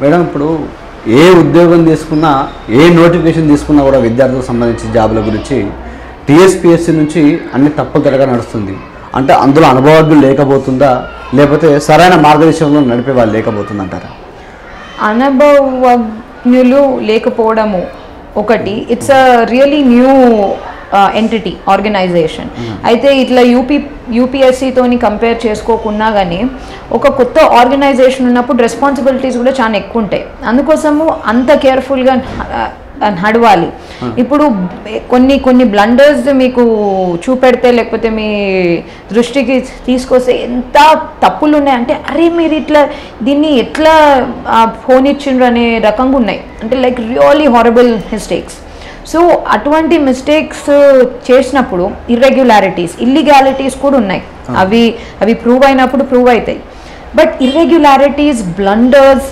Madam ఇప్పుడు ఏ ఉద్యోగం తీసుకున్నా ఏ నోటిఫికేషన్ తీసుకున్నా కూడా విద్యార్థులకు సంబంధించి జాబుల గురించి టీఎస్పిఎస్సి నుంచి అన్ని తప్పులు తిరగా నడుస్తుంది. అంటే అందులో అనుభవజ్ఞులు లేకపోతుందా? లేకపోతే సరైన మార్గదర్శనంలో నడిపే వాళ్ళు లేకపోతుందంటారా? అనుభవజ్ఞులు లేకపోవడము ఒకటి. It's a really new entity organization అయితే ఇట్లా యూపీ యూపీఎస్సీతోని కంపేర్ చేసుకోకున్నా కానీ ఒక కొత్త ఆర్గనైజేషన్ ఉన్నప్పుడు రెస్పాన్సిబిలిటీస్ కూడా చాలా ఎక్కువ ఉంటాయి అందుకోసము అంత కేర్ఫుల్గా నడవాలి. ఇప్పుడు కొన్ని కొన్ని బ్లండర్స్ మీకు చూపెడితే లేకపోతే మీ దృష్టికి తీసుకొస్తే ఎంత తప్పులు ఉన్నాయంటే అరే మీరు ఇట్లా దీన్ని ఎట్లా ఫోన్ ఇచ్చిండ్రు అనే రకంగా ఉన్నాయి. అంటే like really horrible mistakes so అటువంటి మిస్టేక్స్ చేసినప్పుడు ఇర్రెగ్యులారిటీస్ ఇల్లీగాలిటీస్ కూడా ఉన్నాయి. అవి అవి ప్రూవ్ అయినప్పుడు ప్రూవ్ అవుతాయి. But irregularities blunders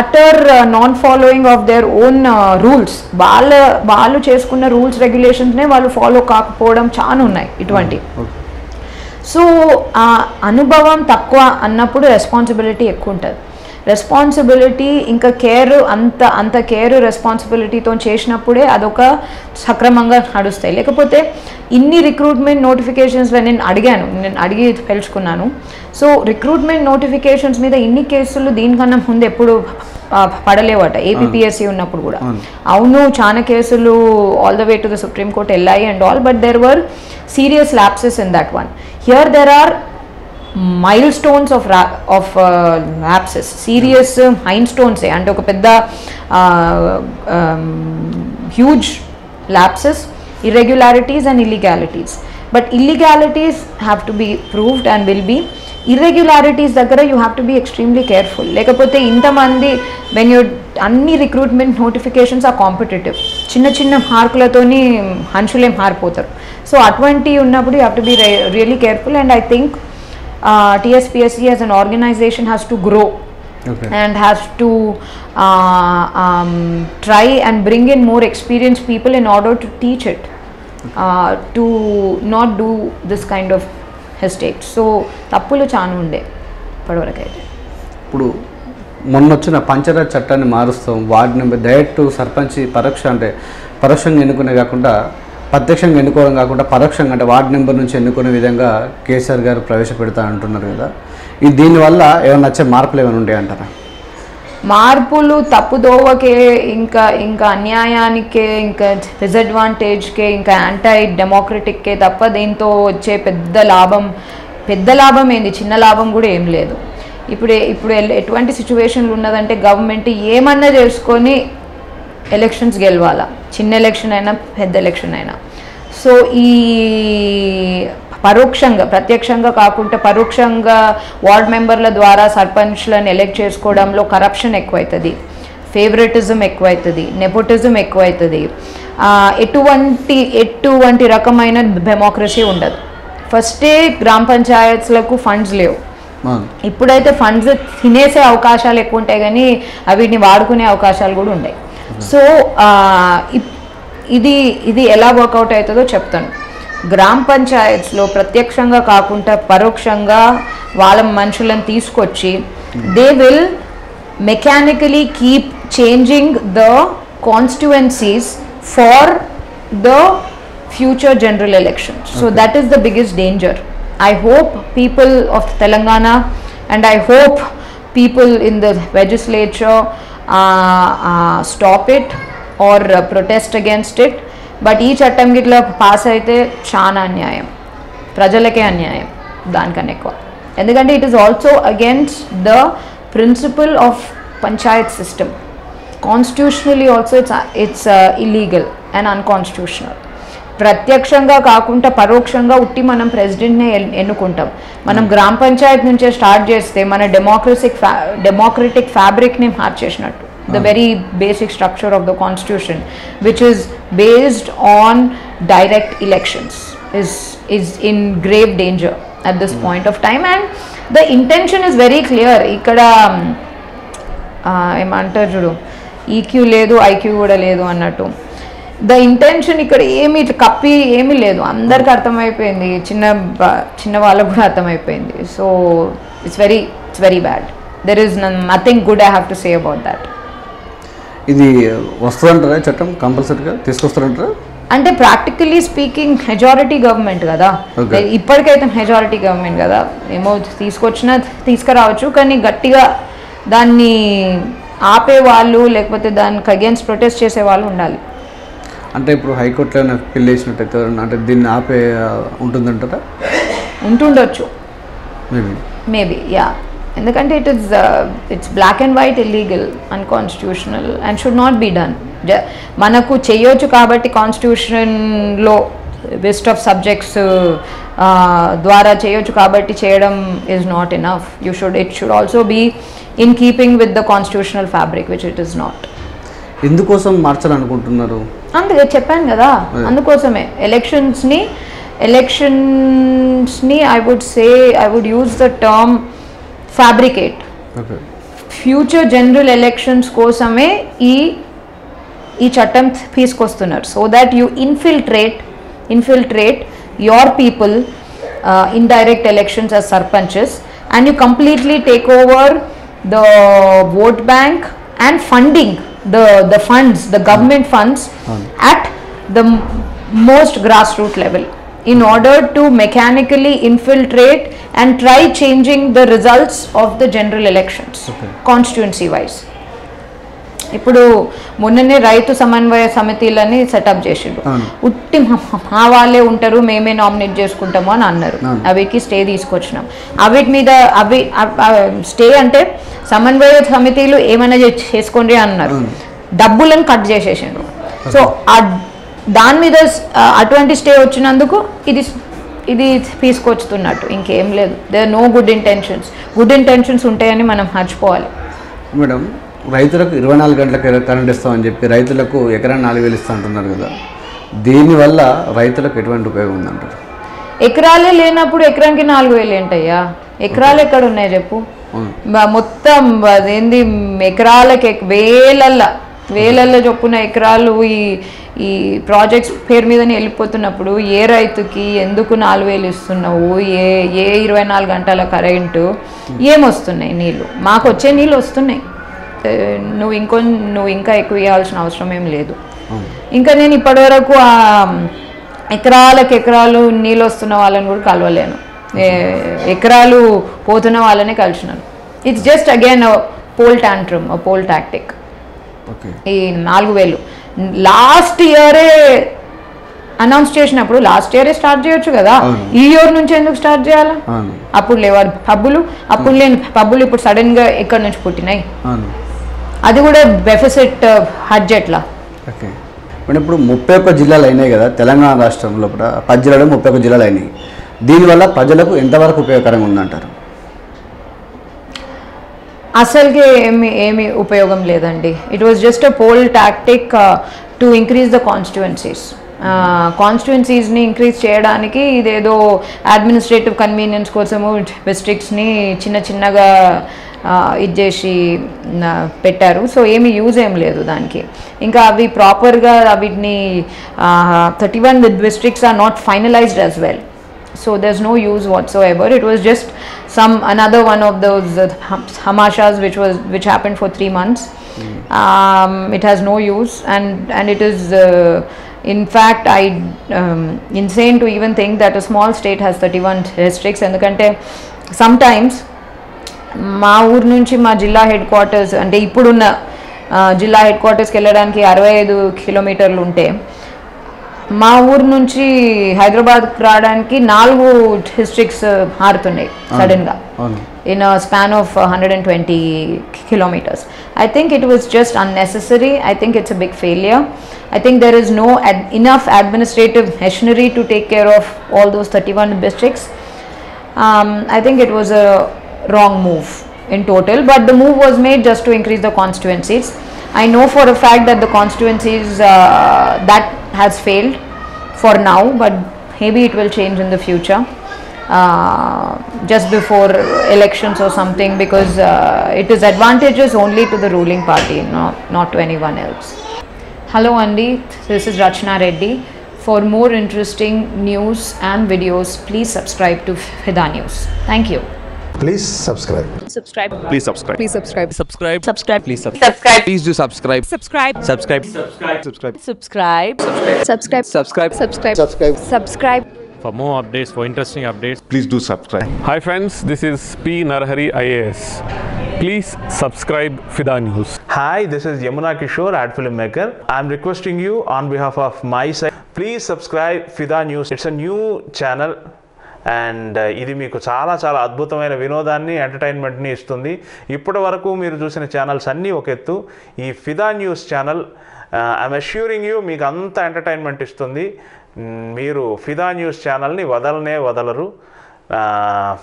utter non following of their own rules వాళ్ళ వాళ్ళు చేసుకున్న రూల్స్ రెగ్యులేషన్స్నే వాళ్ళు ఫాలో కాకపోవడం చాలా ఉన్నాయి ఇటువంటి. సో ఆ అనుభవం తక్కువ అన్నప్పుడు రెస్పాన్సిబిలిటీ ఎక్కువ ఉంటుంది. రెస్పాన్సిబిలిటీ ఇంకా కేర్ అంత అంత కేర్ రెస్పాన్సిబిలిటీతో చేసినప్పుడే అదొక సక్రమంగా నడుస్తాయి. లేకపోతే ఇన్ని రిక్రూట్మెంట్ నోటిఫికేషన్స్లో నేను అడిగాను నేను అడిగి తెలుసుకున్నాను. సో రిక్రూట్మెంట్ నోటిఫికేషన్స్ మీద ఇన్ని కేసులు దీనికన్నా ముందు ఎప్పుడు పడలేవట ఏపీఎస్సీ ఉన్నప్పుడు కూడా. అవును. చాలా కేసులు all the way to the supreme court వెళ్ళాయి and all but there were serious lapses in that one here there are milestones of of lapses serious mile స్టోన్సే అంటే ఒక పెద్ద huge lapses irregularities and illegalities but illegalities have to be proved and will be irregularities దగ్గర you have to be extremely careful లేకపోతే ఇంతమంది when you అన్ని recruitment notifications ఆ competitive చిన్న చిన్న మార్కులతోని మనుషులే మారిపోతారు సో అటువంటి ఉన్నప్పుడు you have to be really careful and I think TSPSC as an organization has to grow okay and has to uh, um, try and bring in more experienced people in order to teach it uh, to not do this kind of mistakes so తప్పులు చాలా ఉండే ఇప్పటివరకు అయితే ఇప్పుడు మొన్న వచ్చిన పంచరాజ్ చట్టాన్ని మారుస్తాం వార్డు నెంబర్ డైరెక్ట్ సర్పంచ్ పరోక్ష అంటే పరోక్షంగా ఎన్నుకునే కాకుండా ప్రత్యక్షంగా ఎన్నుకోవడం కాకుండా పరోక్షంగా అంటే వార్డు నెంబర్ నుంచి ఎన్నుకునే విధంగా కేసీఆర్ గారు ప్రవేశపెడతా అంటున్నారు కదా. ఇది దీనివల్ల ఏమైనా వచ్చే మార్పులు ఏమైనా ఉంటాయి అంటారా? మార్పులు తప్పుదోవకే ఇంకా ఇంకా అన్యాయానికే ఇంకా డిసడ్వాంటేజ్కే ఇంకా యాంటై డెమోక్రటిక్కే తప్ప దీంతో వచ్చే పెద్ద లాభం పెద్ద లాభం ఏంది? చిన్న లాభం కూడా ఏం లేదు. ఇప్పుడు ఇప్పుడు ఎటువంటి సిచ్యువేషన్లు ఉన్నదంటే గవర్నమెంట్ ఏమన్నా చేసుకొని ఎలక్షన్స్ గెలవాలా? చిన్న ఎలక్షన్ అయినా పెద్ద ఎలక్షన్ అయినా. సో ఈ పరోక్షంగా ప్రత్యక్షంగా కాకుండా పరోక్షంగా వార్డ్ మెంబర్ల ద్వారా సర్పంచ్లను ఎలెక్ట్ చేసుకోవడంలో కరప్షన్ ఎక్కువవుతుంది ఫేవరెటిజం ఎక్కువవుతుంది నెపోటిజం ఎక్కువవుతుంది ఎటువంటి ఎటువంటి రకమైన డెమోక్రసీ ఉండదు. ఫస్టే గ్రామ పంచాయత్స్లకు ఫండ్స్ లేవు. ఇప్పుడైతే ఫండ్స్ తినేసే అవకాశాలు ఎక్కువ ఉంటాయి కానీ వీటిని వాడుకునే అవకాశాలు కూడా ఉన్నాయి సో ఇది ఇది ఎలా వర్కౌట్ అవుతుందో చెప్తాను. గ్రామ పంచాయత్స్లో ప్రత్యక్షంగా కాకుండా పరోక్షంగా వాళ్ళ మనుషులను తీసుకొచ్చి they will mechanically keep changing the constituencies for the future general election so that is the biggest danger I hope people of Telangana and I hope people in the legislature uh, uh, stop it or uh, protest against it. But ఈ చట్టం గిట్లా pass అయితే చాలా అన్యాయం ప్రజలకే అన్యాయం దానికన్నా ఎక్కువ ఎందుకంటే it is also against the principle of panchayat system constitutionally also it's it's illegal and unconstitutional ప్రత్యక్షంగా కాకుండా పరోక్షంగా ఉట్టి మనం ప్రెసిడెంట్నే ఎన్నుకుంటాం. మనం గ్రామ పంచాయత్ నుంచే స్టార్ట్ చేస్తే మన డెమోక్రసిక్ ఫ్యా డెమోక్రటిక్ ఫ్యాబ్రిక్ని మార్చేసినట్టు. The very basic structure of the constitution which is based on direct elections is is in grave danger at this point of time. And the intention is very clear. ఇక్కడ ఏమంటారు చూడు EQ లేదు IQ కూడా లేదు అన్నట్టు. The intention ఇక్కడ ఏమి ఇట్లా కప్పి ఏమీ లేదు. అందరికి అర్థమైపోయింది. చిన్న చిన్న వాళ్ళకు కూడా అర్థమైపోయింది. So it's very it's very bad there is nothing good I have to say about that ఇది వస్తుందంటారా చట్టం? కంపల్సరీగా తీసుకొస్తారంటారా? అంటే ప్రాక్టికలీ స్పీకింగ్ మెజారిటీ గవర్నమెంట్ కదా. ఇప్పటికైతే మెజారిటీ గవర్నమెంట్ కదా. ఏమో తీసుకొచ్చినా తీసుకురావచ్చు. కానీ గట్టిగా దాన్ని ఆపే వాళ్ళు లేకపోతే దానికి అగేన్స్ట్ ప్రొటెస్ట్ చేసే వాళ్ళు ఉండాలి. అంటే ఇప్పుడు హైకోర్టులో ఏమైనా పిల్ వేసినట్టయితే అంటే దీన్ని ఆపే ఉంటుందంటారా ఉంటుండొచ్చు. మేబీ మేబీ యా ఎందుకంటే it is it's black and white illegal unconstitutional and should not be done మనకు చేయొచ్చు కాబట్టి కాన్స్టిట్యూషన్లో లిస్ట్ ఆఫ్ సబ్జెక్ట్స్ ద్వారా చేయొచ్చు కాబట్టి చేయడం is not enough you should it should also be in keeping with the constitutional fabric which it is not ఎందుకోసం మార్చాలనుకుంటున్నారు? అందుకే చెప్పాను కదా అందుకోసమే. ఎలక్షన్స్ని ఎలక్షన్స్ని I would say I would use the term fabricate okay future general elections కోసమే ఈ ఈ చట్టం తీసుకొస్తున్నారు. So that you infiltrate infiltrate your people in direct elections as sarpanches and you completely take over the vote bank and funding the, the funds, the government funds hmm. at the most grassroots level in order to mechanically infiltrate and try changing the results of the general elections okay. constituency wise. ఇప్పుడు మొన్ననే రైతు సమన్వయ సమితిలని setup చేసిండు. ఉట్టి మా- వాళ్ళే ఉంటారు మేమే నామినేట్ చేసుకుంటాము అని అన్నారు. అవికి స్టే తీసుకొచ్చినాం. అవిటి మీద అవి స్టే అంటే సమన్వయ సమితిలు ఏమైనా చేసుకోండి అన్నారు. డబ్బులను కట్ చేసేసిండ్రు. సో ఆ దాని మీద అటువంటి స్టే వచ్చినందుకు ఇది ఇది తీసుకొచ్చుతున్నట్టు ఇంకేం లేదు. They no good intentions good intentions ఉంటాయని మనం మర్చిపోవాలి. మేడం రైతులకు ఇరవై నాలుగు గంటలకు కరెంట్ ఇస్తామని చెప్పి రైతులకు ఎకరా నాలుగు వేలు ఇస్తా అంటున్నారు కదా దీనివల్ల రైతులకు ఎటువంటి ఉపయోగం ఉందంటారు? ఎకరాలే లేనప్పుడు ఎకరానికి నాలుగు వేలు ఏంటయ్యా? ఎకరాలు ఎక్కడ ఉన్నాయి. బ- మొత్తం అదేంది ఎకరాలకి ఎక్- వేలల్ల వేలల్ల చొప్పున ఎకరాలు ఈ ఈ ప్రాజెక్ట్స్ పేరు మీదనే వెళ్ళిపోతున్నప్పుడు ఏ రైతుకి ఎందుకు నాలుగు వేలు ఇస్తున్నావు? ఏ ఏ ఇరవై నాలుగు గంటల కరెంటు? ఏమొస్తున్నాయి నీళ్ళు మాకు వచ్చే నీళ్ళు వస్తున్నాయి. నువ్వు ఇంకొ నువ్వు ఇంకా ఎక్కువ ఇవ్వాల్సిన అవసరం ఏం లేదు. ఇంకా నేను ఇప్పటివరకు ఆ ఎకరాలకు ఎకరాలు నీళ్ళు వస్తున్న వాళ్ళని కూడా కలవలేను. ఎకరాలు పోతున్న వాళ్ళనే కలిసినాను. It's just again poll tantrum poll tactic ఈ నాలుగు వేలు. లాస్ట్ ఇయరే అనౌన్స్ చేసినప్పుడు లాస్ట్ ఇయరే స్టార్ట్ చేయొచ్చు కదా. ఈ ఇయర్ నుంచి ఎందుకు స్టార్ట్ చేయాలా? అప్పుడు లేవారు పబ్బులు? అప్పుడు లేని పబ్బులు ఇప్పుడు సడన్గా ఎక్కడి నుంచి పుట్టినాయి? అది కూడా డెఫిసిట్ బడ్జెట్లా ఓకే. మేడం ఇప్పుడు ముప్పై ఒక్క జిల్లాలు అయినాయి కదా తెలంగాణ రాష్ట్రంలో కూడా పది జిల్లాలు ముప్పై ఒక్క జిల్లాలు అయినాయి. దీనివల్ల ప్రజలకు ఎంతవరకు ఉపయోగకరంగా ఉందంటారు? అసలుకి ఏమి ఏమి ఉపయోగం లేదండి. It was just a poll tactic to increase the constituencies కాన్స్టిట్యువెన్సీస్ని increase చేయడానికి ఇదేదో అడ్మినిస్ట్రేటివ్ కన్వీనియన్స్ కోసము డిస్ట్రిక్ట్స్ని చిన్న చిన్నగా ఇది చేసి ఆ, పెట్టారు సో ఏమి యూజ్ ఏం లేదు దానికి ఇంకా అవి ప్రాపర్గా వీటిని thirty one districts are not finalised as well so there's no use whatsoever it was just some another one of those uh, hum- hamashas which was which happened for 3 months um, it has no use and and it is uh, in fact i um, insane to even think that a small state has 31 districts ఎందుకంటే sometimes మా ఊరు నుంచి మా జిల్లా head quarters అంటే ఇప్పుడున్న జిల్లా head క్వార్టర్స్కి వెళ్ళడానికి అరవై ఐదు కిలోమీటర్లు ఉంటే మా ఊరు నుంచి హైదరాబాద్కి రావడానికి నాలుగు డిస్ట్రిక్ట్స్ మారుతున్నాయి సడన్గా. In span of hundred and twenty kilometres I think it was just unnecessary I think it's a big failure I think there is no enough administrative machinery to take care of all those thirty one districts I think it was wrong move in total, but the move was made just to increase the constituencies. I know for a fact that the constituencies uh, that has failed for now, but maybe it will change in the future uh, just before elections or something because uh, it is advantageous only to the ruling party, not, not to anyone else. Hello, Andy. This is Rachna Reddy. For more interesting news and videos, please subscribe to Fida News. Thank you. Please subscribe. subscribe Please subscribe. please subscribe subscribe subscribe please subscribe please do subscribe subscribe subscribe Subscribe. subscribe subscribe subscribe subscribe subscribe subscribe For more updates, for interesting updates, Please do subscribe. Hi friends, this is P. Narahari IAS. Please subscribe Fida News. Hi, this is Yamuna Kishore, ad filmmaker. I'm requesting you on behalf of my side, please subscribe Fida News. It's a new channel and ఇది మీకు చాలా చాలా అద్భుతమైన వినోదాన్ని ఎంటర్టైన్మెంట్ని ఇస్తుంది. ఇప్పటి వరకు మీరు చూసిన ఛానల్స్ అన్నీ ఒక ఎత్తు. ఈ Fida news channel I'm assuring you మీకు అంత ఎంటర్టైన్మెంట్ ఇస్తుంది. మీరు ఫిదా న్యూస్ ఛానల్ని వదలనే వదలరు.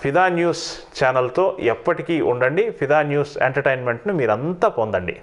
ఫిదా న్యూస్ ఛానల్తో ఎప్పటికీ ఉండండి. ఫిదా న్యూస్ ఎంటర్టైన్మెంట్ను మీరంతా పొందండి.